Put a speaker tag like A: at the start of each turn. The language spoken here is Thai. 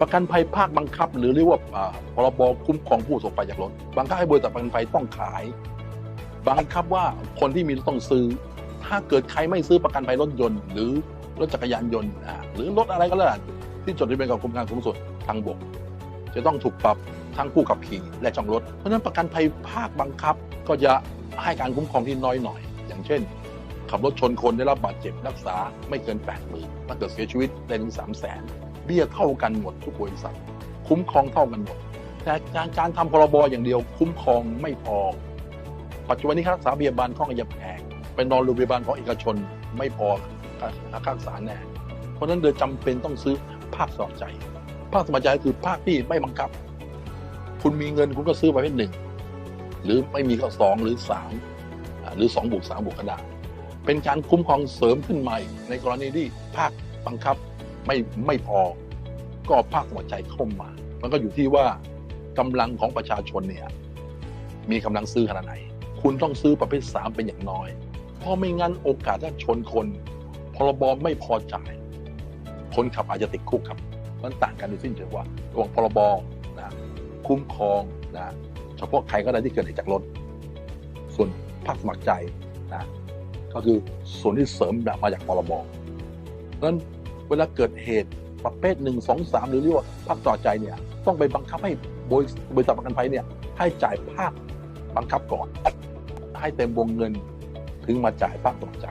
A: ประกันภัยภาคบังคับ หรือเรียกว่าพรบคุ้มครองผู้ประสบภัยจากรถบังคับให้บริษัทประกันภัยต้องขาย บังคับว่าคนที่มีรถต้องซื้อ ถ้าเกิดใครไม่ซื้อประกันภัยรถยนต์ หรือรถจักรยานยนต์หรือรถอะไรก็แล้วแต่ที่จดทะเบียนกับกรมการขนส่งทางบก จะต้องถูกปรับทั้งผู้ขับขี่และช่องรถ เพราะฉะนั้นประกันภัยภาคบังคับก็จะให้การคุ้มครองที่น้อยหน่อย อย่างเช่น ขับรถชนคนได้รับบาดเจ็บรักษาไม่เกิน8ปดหมื่นถ้าเกิดเสียชีวิตได้ถึงสามแสน เบี้ยเท่ากันหมดทุกบริษัท คุ้มครองเท่ากันหมด แต่การการทำพรบอย่างเดียวคุ้มครองไม่พอ ปัจจุบันนี้ค่ารักษาพยาบาลข้องจะแพงไปนอนโรงพยาบาลของเอกชนไม่พอค่าค่ารักษาแน่ เพราะฉะนั้นเดือจำเป็นต้องซื้อภาคสมัครใจ ภาคสมัครใจคือภาคที่ไม่บังคับ คุณมีเงินคุณก็ซื้อประเภทหนึ่งหรือไม่มีก็สองหรือสามหรือสองบวกสามบวกก็ได้เป็นการคุ้มครองเสริมขึ้นใหม่ในกรณีที่ภาคบังคับ ไม่ไม่พอ ก็ภาคสมัครใจเข้ามา มันก็อยู่ที่ว่ากำลังของประชาชนเนี่ย มีกำลังซื้อขนาดไหน คุณต้องซื้อประเภทสามเป็นอย่างน้อย เพราะไม่งั้นโอกาสถ้าชนคนพรบไม่พอจ่าย คนขับอาจจะติดคุกครับ มันต่างกันโดยสิ้นเชิงว่าระหว่างพรบนะคุ้มครองนะเฉพาะใครก็ได้ที่เกิดเหตุจากรถ ส่วนภาคสมัครใจนะก็คือส่วนที่เสริมมาจากพรบเพราะฉะนั้น เวลาเกิดเหตุประเภทหนึ่งสองสามหรือเรียกว่าภาคต่อใจเนี่ยต้องไปบังคับให้บริบษัทประกันภัยเนี่ยให้จ่ายภาคบังคับก่อน ให้เต็มวงเงินถึงมาจ่ายภาคต่อใจ